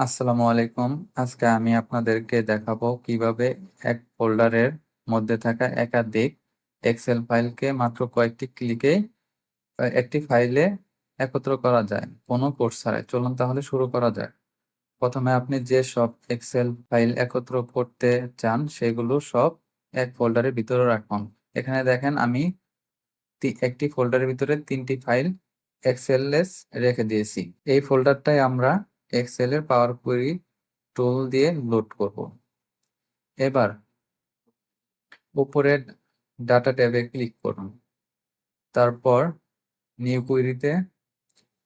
আসসালামু আলাইকুম। আজকে আমি আপনাদেরকে দেখাবো কীভাবে এক ফোল্ডারের মধ্যে থাকা একাধিক এক্সেল ফাইলকে মাত্র কয়েকটি ক্লিকে একটি ফাইলে একত্র করা যায় কোনো কোর্স ছাড়াই। চলুন তাহলে শুরু করা যায় প্রথমে আপনি যে সব এক্সেল ফাইল একত্র করতে চান সেগুলো সব এক ফোল্ডারের ভিতরে রাখুন। এখানে দেখেন আমি একটি ফোল্ডারের ভিতরে তিনটি ফাইল এক্সেললেস রেখে দিয়েছি। এই ফোল্ডারটাই আমরা এক্সেলের পাওয়ার কুয়েরি টুল দিয়ে লোড করব। এবার উপরের ডাটা ট্যাবে ক্লিক করুন। তারপর নিউ কুয়েরিতে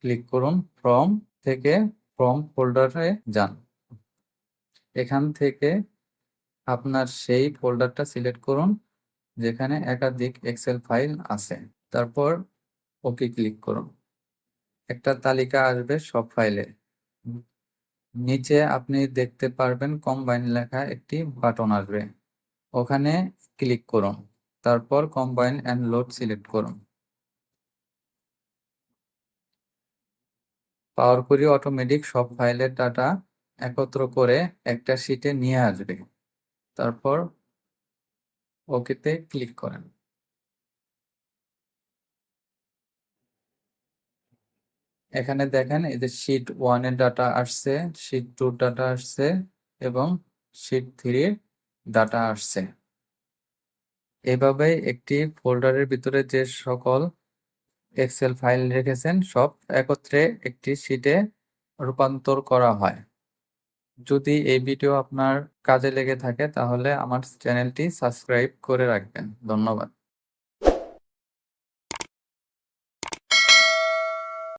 ক্লিক করুন ফ্রম থেকে ফ্রম ফোল্ডারে যান। এখান থেকে আপনার সেই ফোল্ডারটা সিলেক্ট করুন, যেখানে একাধিক এক্সেল ফাইল আছে। তারপর ওকে ক্লিক করুন। একটা তালিকা আসবে সব ফাইলের নিচে আপনি দেখতে পারবেন কম্বাইন লেখা একটি বাটন আসবে। ওখানে ক্লিক করুন। তারপর কম্বাইন অ্যান্ড লোড সিলেক্ট করুন। পাওয়ার কুরি অটোমেটিক সব ফাইলের ডাটা একত্র করে একটা শিটে নিয়ে আসবে। তারপর ওকেতে ক্লিক করেন। এখানে দেখেন এই যে শিট ওয়ানের ডাটা আসছে শিট টুর ডাটা আসছে এবং শিট থ্রির ডাটা আসছে। এভাবে একটি ফোল্ডারের ভিতরে যে সকল এক্সেল ফাইল রেখেছেন, সব একত্রে একটি শিটে রূপান্তর করা হয়। যদি এই ভিডিও আপনার কাজে লেগে থাকে, তাহলে আমার চ্যানেলটি সাবস্ক্রাইব করে রাখবেন। ধন্যবাদ।